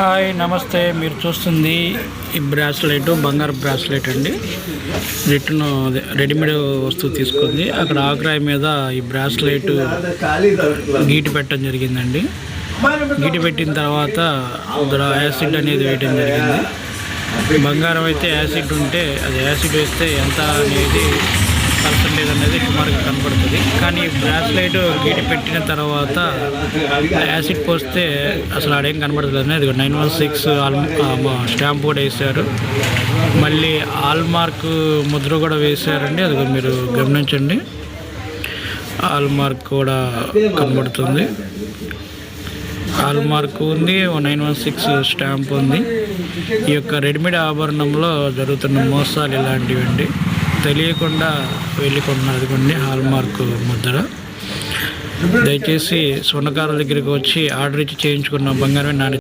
Hi నమస్తే. మీరు చూస్తుంది ఈ బ్రాస్లెట్ బంగారు బ్రాస్లెట్ అండి. రిటర్న్ రెడీమేడ్ వస్తువు తీసుకుంది. అక్కడ ఆగ్రాయ్ మీద ఈ బ్రాస్లెట్ గీటి పెట్టడం జరిగిందండి. గీటి పెట్టిన తర్వాత అందులో యాసిడ్ అనేది వేయడం జరిగింది. బంగారం అయితే యాసిడ్ ఉంటే అది యాసిడ్ వేస్తే ఎంత అనేది పర్సంటేజ్ అనేది సుమారుగా కనబడుతుంది. కానీ బ్రాస్లైట్ గీటి పెట్టిన తర్వాత యాసిడ్ పోస్తే అసలు ఆడేం కనబడలేదు అది నైన్ వన్ సిక్స్ స్టాంప్ కూడా వేశారు. మళ్ళీ ఆల్మార్క్ ముద్ర కూడా వేశారండి. అది మీరు గమనించండి. ఆల్మార్క్ కూడా కనబడుతుంది. ఆల్మార్క్ ఉంది నైన్ వన్ సిక్స్ స్టాంప్ ఉంది. ఈ యొక్క రెడీమేడ్ ఆభరణంలో జరుగుతున్న మోసాలు ఇలాంటివి అండి తెలియకుండా వెళ్ళి కొన్నది కొన్ని హాల్ మార్క్ ముద్ర. దయచేసి స్వర్ణకారుల దగ్గరికి వచ్చి ఆర్డర్ ఇచ్చి చేయించుకున్న బంగారమే నాణ్యత